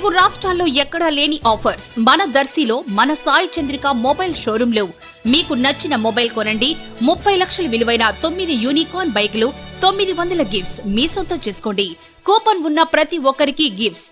తెలుగు రాష్ట్రాల్లో ఎక్కడా లేని ఆఫర్స్. మన దర్శిలో మన సాయి చంద్రిక మొబైల్ షోరూమ్లో. మీకు నచ్చిన మొబైల్ కొనండి. ముప్పై లక్షల విలువైన తొమ్మిది యూనికార్న్ బైకులు తొమ్మిది వందల గిఫ్ట్స్ మీ సొంతం చేసుకోండి. కూపన్ ఉన్న ప్రతి ఒక్కరికి గిఫ్ట్స్.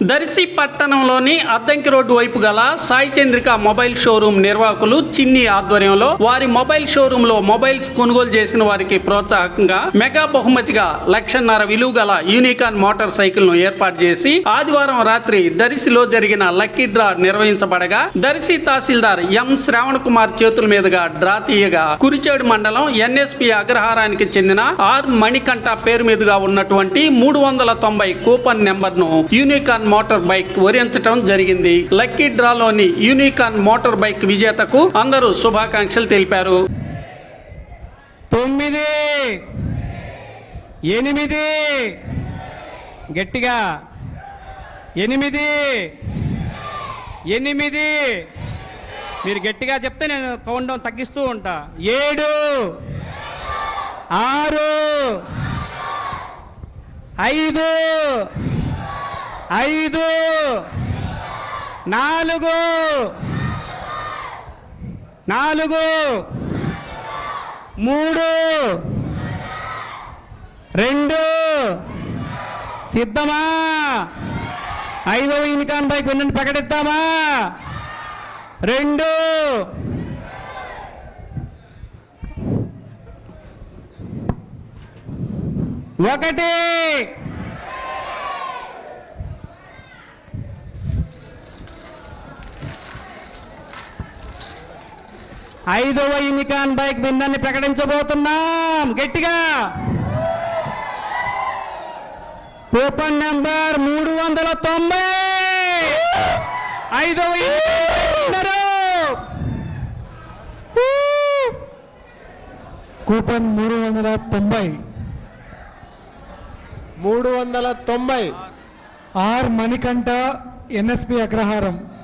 దర్శి పట్టణంలోని అద్దంకి రోడ్డు వైపు గల సాయి చంద్రిక మొబైల్ షోరూం నిర్వాహకులు చిన్ని ఆధ్వర్యంలో వారి మొబైల్ షోరూమ్లో మొబైల్స్ కొనుగోలు చేసిన వారికి ప్రోత్సాహకంగా మెగా బహుమతిగా లక్షన్నర విలువ గల యూనికాన్ మోటార్ సైకిల్ను ఏర్పాటు చేసి ఆదివారం రాత్రి దరిశిలో జరిగిన లక్కీ డ్రా నిర్వహించబడగా దర్శి తహసీల్దార్ ఎం శ్రావణ్ కుమార్ చేతుల మీదుగా డ్రా తీయగా కురిచేడు మండలం ఎన్ఎస్పి అగ్రహారానికి చెందిన ఆర్ మణికంఠ పేరు మీదుగా ఉన్నటువంటి మూడు వందల తొంభై కూపన్ నెంబర్ను యూనికాన్ మోటార్ బైక్ వరించడం జరిగింది. లక్కీ డ్రాలోని యూనికాన్ మోటార్ బైక్ విజేతకు అందరూ శుభాకాంక్షలు తెలిపారు. తొమ్మిది ఎనిమిది గట్టిగా ఎనిమిది ఎనిమిది. మీరు గట్టిగా చెప్తే నేను కౌంట్ డౌన్ తగ్గిస్తూ ఉంటా. ఏడు ఆరు ఐదు ఐదు నాలుగు నాలుగు మూడు రెండు. సిద్ధమా? ఐదవ యూనికాన్ బైక్ విన్నని ప్రకటిద్దామా రెండు. ఒకటి. ఐదవ యూనికాన్ బైక్ విన్నని ప్రకటించబోతున్నాం. గట్టిగా. కూపన్ నెంబర్ మూడు వందల తొంభై. ఐదవ. కూపన్ మూడు వందల తొంభై. మూడు వందల తొంభై. R Manikanta NSP Agraharam.